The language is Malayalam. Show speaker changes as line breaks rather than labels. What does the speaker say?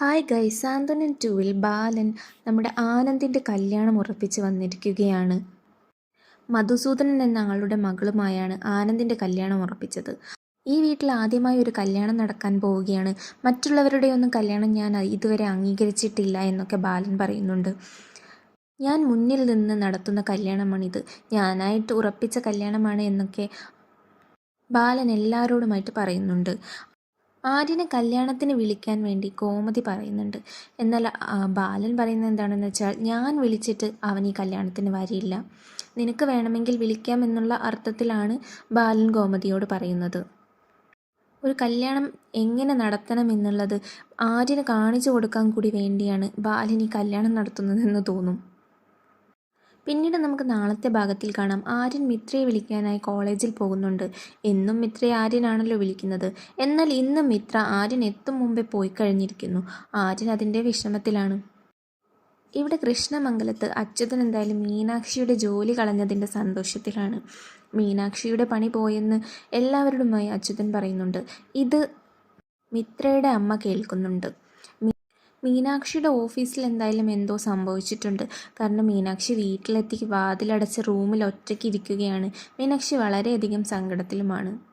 ഹായ് ഗൈസ് ടുവിൽ ടൂവിൽ ബാലൻ നമ്മുടെ ആനന്ദിന്റെ കല്യാണം ഉറപ്പിച്ച് വന്നിരിക്കുകയാണ്. മധുസൂദനൻ എന്ന ആളുടെ മകളുമായാണ് ആനന്ദിന്റെ കല്യാണം ഉറപ്പിച്ചത്. ഈ വീട്ടിൽ ആദ്യമായി ഒരു കല്യാണം നടക്കാൻ പോവുകയാണ്. മറ്റുള്ളവരുടെ ഒന്നും കല്യാണം ഞാൻ ഇതുവരെ അംഗീകരിച്ചിട്ടില്ല എന്നൊക്കെ ബാലൻ പറയുന്നുണ്ട്. ഞാൻ മുന്നിൽ നിന്ന് നടത്തുന്ന കല്യാണമാണിത്. ഞാനായിട്ട് ഉറപ്പിച്ച കല്യാണമാണ് എന്നൊക്കെ ബാലൻ എല്ലാവരോടുമായിട്ട് പറയുന്നുണ്ട്. ആര്യനെ കല്യാണത്തിന് വിളിക്കാൻ വേണ്ടി കോമതി പറയുന്നുണ്ട്. എന്നാൽ ബാലൻ പറയുന്നത് എന്താണെന്ന് വെച്ചാൽ ഞാൻ വിളിച്ചിട്ട് അവൻ ഈ കല്യാണത്തിന് വരിയില്ല നിനക്ക് വേണമെങ്കിൽ വിളിക്കാം എന്നുള്ള അർത്ഥത്തിലാണ് ബാലൻ കോമതിയോട് പറയുന്നത്. ഒരു കല്യാണം എങ്ങനെ നടത്തണം എന്നുള്ളത് ആര്യന് കാണിച്ചു കൊടുക്കാൻ കൂടി വേണ്ടിയാണ് ബാലൻ ഈ കല്യാണം നടത്തുന്നതെന്ന് തോന്നും. പിന്നീട് നമുക്ക് നാളത്തെ ഭാഗത്തിൽ കാണാം. ആര്യൻ മിത്രയെ വിളിക്കാനായി കോളേജിൽ പോകുന്നുണ്ട്. എന്നും മിത്രയെ ആര്യനാണല്ലോ വിളിക്കുന്നത്. എന്നാൽ ഇന്ന് മിത്ര ആര്യൻ എത്തും മുമ്പേ പോയി കഴിഞ്ഞിരിക്കുന്നു. ആര്യൻ അതിന്റെ വിഷമത്തിലാണ് ഇവിടെ കൃഷ്ണമംഗലത്ത് അച്യുതൻ എന്തായാലും മീനാക്ഷിയുടെ ജോലി കളഞ്ഞതിന്റെ സന്തോഷത്തിലാണ്. മീനാക്ഷിയുടെ പണി പോയെന്ന് എല്ലാവരോടുമായി അച്യുതൻ പറയുന്നുണ്ട്. ഇത് മിത്രയുടെ അമ്മ കേൾക്കുന്നുണ്ട്. മീനാക്ഷിയുടെ ഓഫീസിൽ എന്തായാലും എന്തോ സംഭവിച്ചിട്ടുണ്ട്. കാരണം മീനാക്ഷി വീട്ടിലെത്തി വാതിലടച്ച് റൂമിൽ ഒറ്റയ്ക്ക് ഇരിക്കുകയാണ്. മീനാക്ഷി വളരെയധികം സങ്കടത്തിലുമാണ്.